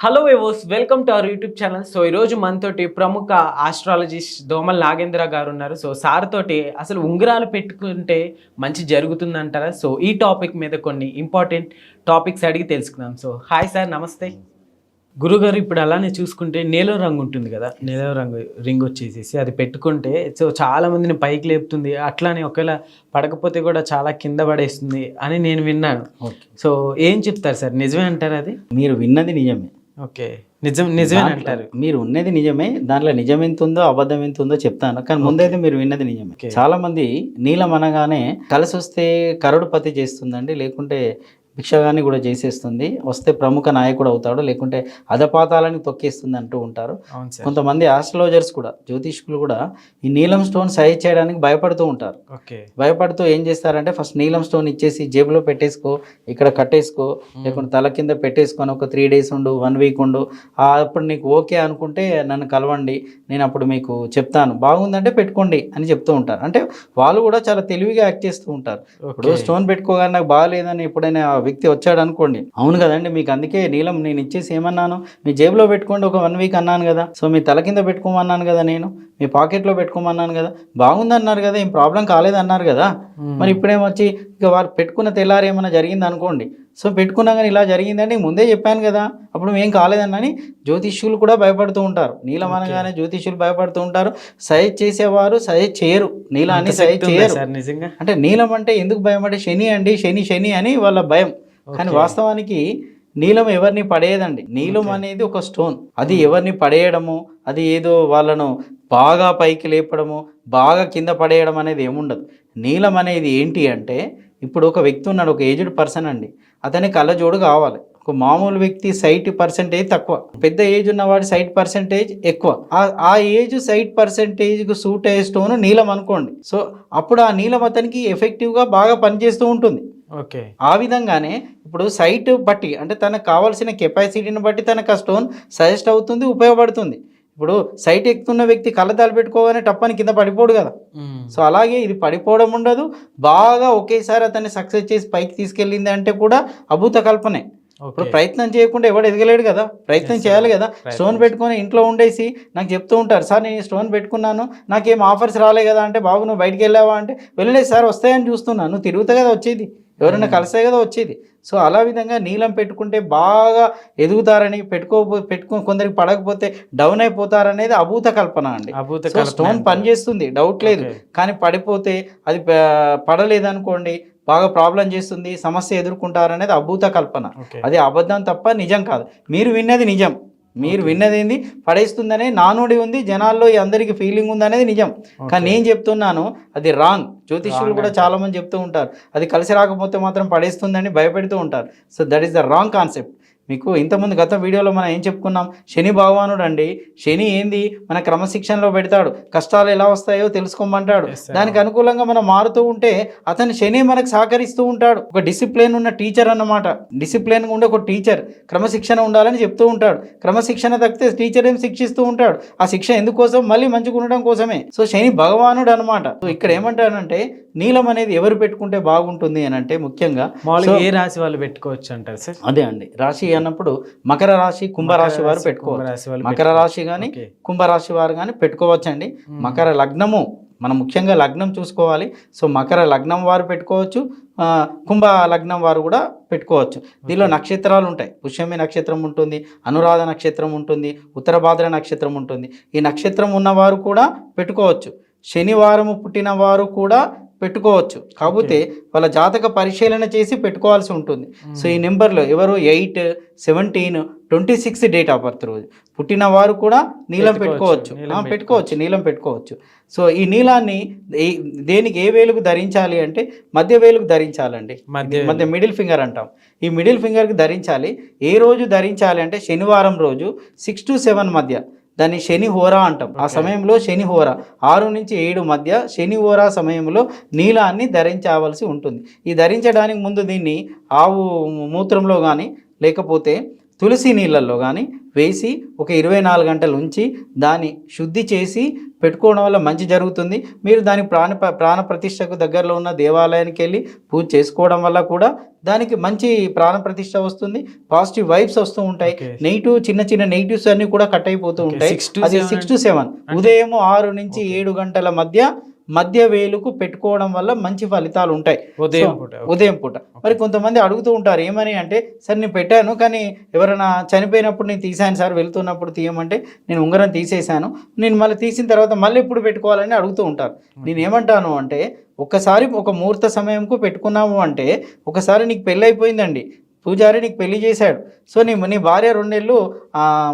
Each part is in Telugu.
Hello వివోస్ welcome to our YouTube channel so ఈరోజు మనతోటి ప్రముఖ ఆస్ట్రాలజిస్ట్ దోమల్ నాగేంద్ర గారు ఉన్నారు. సో సార్ తోటి అసలు ఉంగరాలు పెట్టుకుంటే మంచి జరుగుతుందంటారా? సో ఈ టాపిక్ మీద కొన్ని ఇంపార్టెంట్ టాపిక్స్ అడిగి తెలుసుకుందాం. సో హాయ్ సార్ నమస్తే. గురుగారు ఇప్పుడు అలానే చూసుకుంటే నీలం రంగు ఉంటుంది కదా? నీలం రంగు రింగ్ వచ్చేసేసి అది పెట్టుకుంటే సో చాలా మందిని పైకి లేపుతుంది. అట్లానే ఒకవేళ పడకపోతే కూడా చాలా కింద పడేస్తుంది అని నేను విన్నాను. సో ఏం చెప్తారు సార్? నిజమే అంటారు అది? మీరు విన్నది నిజమే. ఓకే. నిజం నిజమే అంటారు మీరు ఉన్నది నిజమే దాంట్లో నిజం ఎంత ఉందో అబద్ధం ఎంత ఉందో చెప్తాను. కానీ ముందైతే మీరు విన్నది నిజమే. చాలా మంది నీలం అనగానే కలిసి వస్తే కరుడుపతి చేస్తుందండి లేకుంటే భిక్షగాన్ని కూడా చేసేస్తుంది. వస్తే ప్రముఖ నాయకుడు అవుతాడు. లేకుంటే అధపాతాలని తొక్కేస్తుంది అంటూ ఉంటారు. కొంతమంది ఆస్ట్రాలజర్స్ కూడా జ్యోతిష్కులు కూడా ఈ నీలం స్టోన్ సైజ్ చేయడానికి భయపడుతూ ఉంటారు. భయపడుతూ ఏం చేస్తారంటే ఫస్ట్ నీలం స్టోన్ ఇచ్చేసి జేబులో పెట్టేసుకో ఇక్కడ కట్టేసుకో లేకుంటే తల కింద పెట్టేసుకొని ఒక త్రీ డేస్ ఉండు వన్ వీక్ ఉండు. ఆ అప్పుడు నీకు ఓకే అనుకుంటే నన్ను కలవండి నేను అప్పుడు మీకు చెప్తాను. బాగుందంటే పెట్టుకోండి అని చెప్తూ ఉంటారు. అంటే వాళ్ళు కూడా చాలా తెలివిగా యాక్ట్ చేస్తూ ఉంటారు. ఇప్పుడు స్టోన్ పెట్టుకోగానే నాకు బాగాలేదని ఎప్పుడైనా వ్యక్తి వచ్చాడు అనుకోండి అవును కదండి మీకు అందుకే నీలం నేను ఇచ్చేసి ఏమన్నాను? మీ జేబులో పెట్టుకోండి ఒక వన్ వీక్ అన్నాను కదా. సో మీ తల కింద పెట్టుకోమన్నాను కదా నేను మీ పాకెట్లో పెట్టుకోమన్నాను కదా. బాగుంది అన్నారు కదా ఏం ప్రాబ్లం కాలేదు అన్నారు కదా మరి ఇప్పుడేమొచ్చి ఇక వారు పెట్టుకున్న తెల్లారి ఏమైనా జరిగింది అనుకోండి సో పెట్టుకున్నా కానీ ఇలా జరిగిందని ముందే చెప్పాను కదా. అప్పుడు ఏం కాలేదన్నని జ్యోతిష్యులు కూడా భయపడుతూ ఉంటారు. నీలం అనగానే జ్యోతిష్యులు భయపడుతూ ఉంటారు. సజెస్ట్ చేసేవారు సజెస్ట్ చేయరు. నీలాన్ని సజెస్ట్ చేయరు. అంటే నీలం అంటే ఎందుకు భయం అంటే శని అండి శని శని అని వాళ్ళ భయం. కానీ వాస్తవానికి నీలం ఎవరిని పడేయదండి. నీలం అనేది ఒక స్టోన్. అది ఎవరిని పడేయడము అది ఏదో వాళ్ళను బాగా పైకి లేపడము బాగా కింద పడేయడం అనేది ఏముండదు. నీలం అనేది ఏంటి అంటే ఇప్పుడు ఒక వ్యక్తి ఉన్నాడు ఒక ఏజ్డ్ పర్సన్ అండి. అతని కళ్ళజోడు కావాలి. ఒక మామూలు వ్యక్తి సైట్ పర్సెంటేజ్ తక్కువ. పెద్ద ఏజ్ ఉన్నవాడి సైట్ పర్సెంటేజ్ ఎక్కువ. ఆ- ఆ ఏజ్ సైట్ పర్సెంటేజ్కి సూట్ అయ్యే స్టోన్ నీలం అనుకోండి. సో అప్పుడు ఆ నీలం అతనికి ఎఫెక్టివ్గా బాగా పనిచేస్తూ ఉంటుంది. ఓకే. ఆ విధంగానే ఇప్పుడు సైట్ బట్టి అంటే తనకు కావాల్సిన కెపాసిటీని బట్టి తనకు ఆ స్టోన్ సజెస్ట్ అవుతుంది ఉపయోగపడుతుంది. ఇప్పుడు సైట్ ఎక్కుతున్న వ్యక్తి కళ్ళద్దాలు పెట్టుకోగానే టప్పని కింద పడిపోడు కదా. సో అలాగే ఇది పడిపోవడం ఉండదు. బాగా ఒకేసారి అతన్ని సక్సెస్ చేసి పైకి తీసుకెళ్ళింది అంటే కూడా అభూత కల్పనే. ఇప్పుడు ప్రయత్నం చేయకుండా ఎవడు ఎదగలేడు కదా. ప్రయత్నం చేయాలి కదా. స్టోన్ పెట్టుకొని ఇంట్లో ఉండేసి నాకు చెప్తూ ఉంటారు సార్ నేను స్టోన్ పెట్టుకున్నాను. నాకేం ఆఫర్స్ రాలే కదా అంటే బాబు నువ్వు బయటికి వెళ్ళావా? అంటే వెళ్ళలేదు సార్ వస్తాయని చూస్తున్నాను నువ్వు తిరుగుతా కదా వచ్చేది. ఎవరైనా కలిసే కదా వచ్చేది. సో అలా విధంగా నీలం పెట్టుకుంటే బాగా ఎదుగుతారని పెట్టుకో కొందరికి పడకపోతే డౌన్ అయిపోతారనేది అభూత కల్పన అండి. అభూత స్టోన్. పనిచేస్తుంది డౌట్ లేదు. కానీ పడిపోతే అది పడలేదనుకోండి బాగా ప్రాబ్లం చేస్తుంది సమస్య ఎదుర్కొంటారనేది అభూత కల్పన. అది అబద్ధం తప్ప నిజం కాదు. మీరు విన్నది నిజం. మీరు విన్నది ఏంది పడేస్తుందనే నానుడి ఉంది జనాల్లో ఈ అందరికి ఫీలింగ్ ఉంది అనేది నిజం. కానీ నేను చెప్తున్నాను అది రాంగ్ జ్యోతిష్యులు కూడా చాలా మంది చెప్తూ ఉంటారు. అది కలిసి రాకపోతే మాత్రం పడేస్తుందని భయపెడుతూ ఉంటారు. So that is the wrong concept మీకు ఇంతకుముందు గత వీడియోలో మనం ఏం చెప్పుకున్నాం? శని భగవానుడు అండి శని ఏంది? మన క్రమశిక్షణలో పెడతాడు. కష్టాలు ఎలా వస్తాయో తెలుసుకోమంటాడు. దానికి అనుకూలంగా మనం మారుతూ ఉంటే అతని శని మనకు సహకరిస్తూ ఉంటాడు. ఒక డిసిప్లిన్ ఉన్న టీచర్ అన్నమాట. డిసిప్లిన్ ఉండే ఒక టీచర్ క్రమశిక్షణ ఉండాలని చెప్తూ ఉంటాడు. క్రమశిక్షణ తగ్గితే టీచర్ ఏం శిక్షిస్తూ ఉంటాడు? ఆ శిక్ష ఎందుకోసం? మళ్ళీ మంచిగా ఉండడం కోసమే. సో శని భగవానుడు అనమాట సో ఇక్కడ ఏమంటాడంటే నీలం అనేది ఎవరు పెట్టుకుంటే బాగుంటుంది అని అంటే ముఖ్యంగా ఏ రాశి వాళ్ళు పెట్టుకోవచ్చు అంటారు సార్? అదే అండి. రాశి అన్నప్పుడు మకర రాశి కుంభరాశి వారు పెట్టుకోవచ్చు. మకర రాశి కానీ. కుంభరాశి వారు కానీ పెట్టుకోవచ్చండి. మకర లగ్నము మనం ముఖ్యంగా లగ్నం చూసుకోవాలి. సో మకర లగ్నం వారు పెట్టుకోవచ్చు. కుంభ లగ్నం వారు కూడా పెట్టుకోవచ్చు. దీనిలో నక్షత్రాలు ఉంటాయి. పుష్యమి నక్షత్రం ఉంటుంది అనురాధ నక్షత్రం ఉంటుంది ఉత్తరభాద్ర నక్షత్రం ఉంటుంది. ఈ నక్షత్రం ఉన్నవారు కూడా పెట్టుకోవచ్చు. శనివారము పుట్టిన వారు కూడా పెట్టుకోవచ్చు. కాకపోతే వాళ్ళ జాతక పరిశీలన చేసి పెట్టుకోవాల్సి ఉంటుంది. సో ఈ నెంబర్లో ఎవరు? Eight seventeen twenty six date of birth రోజు. పుట్టిన వారు కూడా నీలం పెట్టుకోవచ్చు, పెట్టుకోవచ్చు. నీలం పెట్టుకోవచ్చు. నీలం పెట్టుకోవచ్చు. సో ఈ నీలాన్ని దేనికి ఏ వేలుకు ధరించాలి అంటే మధ్య వేలుకు ధరించాలండి. మధ్య మధ్య మిడిల్ ఫింగర్ అంటాం. ఈ మిడిల్ ఫింగర్కి ధరించాలి. ఏ రోజు ధరించాలి అంటే శనివారం రోజు సిక్స్ టు సెవెన్ మధ్య. దాన్ని శని హోరా అంటాం. ఆ సమయంలో శని హోరా ఆరు నుంచి ఏడు మధ్య శని హోరా సమయంలో నీలాన్ని ధరించవలసి ఉంటుంది. ఈ ధరించడానికి ముందు దీన్ని ఆవు మూత్రంలో కానీ లేకపోతే తులసి నీళ్ళల్లో కానీ వేసి ఒక ఇరవై నాలుగు గంటలు ఉంచి దాన్ని శుద్ధి చేసి పెట్టుకోవడం వల్ల మంచి జరుగుతుంది. మీరు దాని ప్రాణ ప్రాణ ప్రతిష్టకు దగ్గరలో ఉన్న దేవాలయానికి వెళ్ళి పూజ చేసుకోవడం వల్ల కూడా దానికి మంచి ప్రాణ ప్రతిష్ట వస్తుంది. పాజిటివ్ వైబ్స్ వస్తూ ఉంటాయి. నెగిటివ్ చిన్న చిన్న నెగిటివ్స్ అన్ని కూడా కట్ అయిపోతూ ఉంటాయి. అది సిక్స్ టు సెవెన్. ఉదయం ఆరు నుంచి. ఏడు గంటల మధ్య మధ్య వేలుకు పెట్టుకోవడం వల్ల మంచి ఫలితాలు ఉంటాయి. ఉదయం పూట ఉదయం పూట. మరి కొంతమంది అడుగుతూ ఉంటారు ఏమని? అంటే సార్ నేను పెట్టాను కానీ ఎవరైనా చనిపోయినప్పుడు నేను తీసాను సార్ వెళ్తున్నప్పుడు తీయమంటే నేను ఉంగరం తీసేశాను. నేను మళ్ళీ తీసిన తర్వాత మళ్ళీ ఎప్పుడు పెట్టుకోవాలని అడుగుతూ ఉంటారు. నేను ఏమంటాను అంటే ఒక్కసారి ఒక ముహూర్త సమయంకు పెట్టుకున్నాము అంటే ఒకసారి నీకు పెళ్ళి అయిపోయిందండి పూజారి నీకు పెళ్ళి చేశాడు. సో నీ నీ భార్య రెండేళ్ళు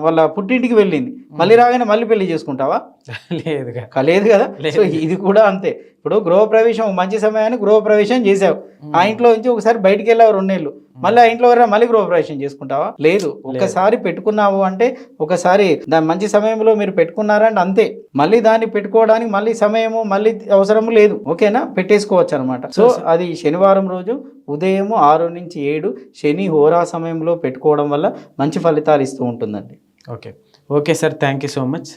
వాళ్ళ పుట్టింటికి వెళ్ళింది. మళ్ళీ రాగానే మళ్ళీ పెళ్ళి చేసుకుంటావా? లేదుగా. క- లేదు కదా? లేదు. సో ఇది కూడా అంతే. ఇప్పుడు గృహప్రవేశం మంచి సమయాన్ని గృహప్రవేశం చేసావు. ఆ ఇంట్లో నుంచి ఒకసారి బయటికి వెళ్ళావు రెండేళ్ళు. మళ్ళీ ఆ ఇంట్లో ఎవరైనా మళ్ళీ గృహప్రవేశం చేసుకుంటావా? లేదు. ఒక్కసారి పెట్టుకున్నావు అంటే ఒకసారి దాని మంచి సమయంలో మీరు పెట్టుకున్నారంటే అంతే. మళ్ళీ దాన్ని పెట్టుకోవడానికి మళ్ళీ సమయము మళ్ళీ అవసరం లేదు. ఓకేనా? పెట్టేసుకోవచ్చు అనమాట సో అది శనివారం రోజు ఉదయం ఆరు నుంచి ఏడు శని హోరా సమయంలో పెట్టుకోవడం వల్ల మంచి ఫలితాలు ఇస్తూ ఉంటుందండి. Okay okay sir thank you so much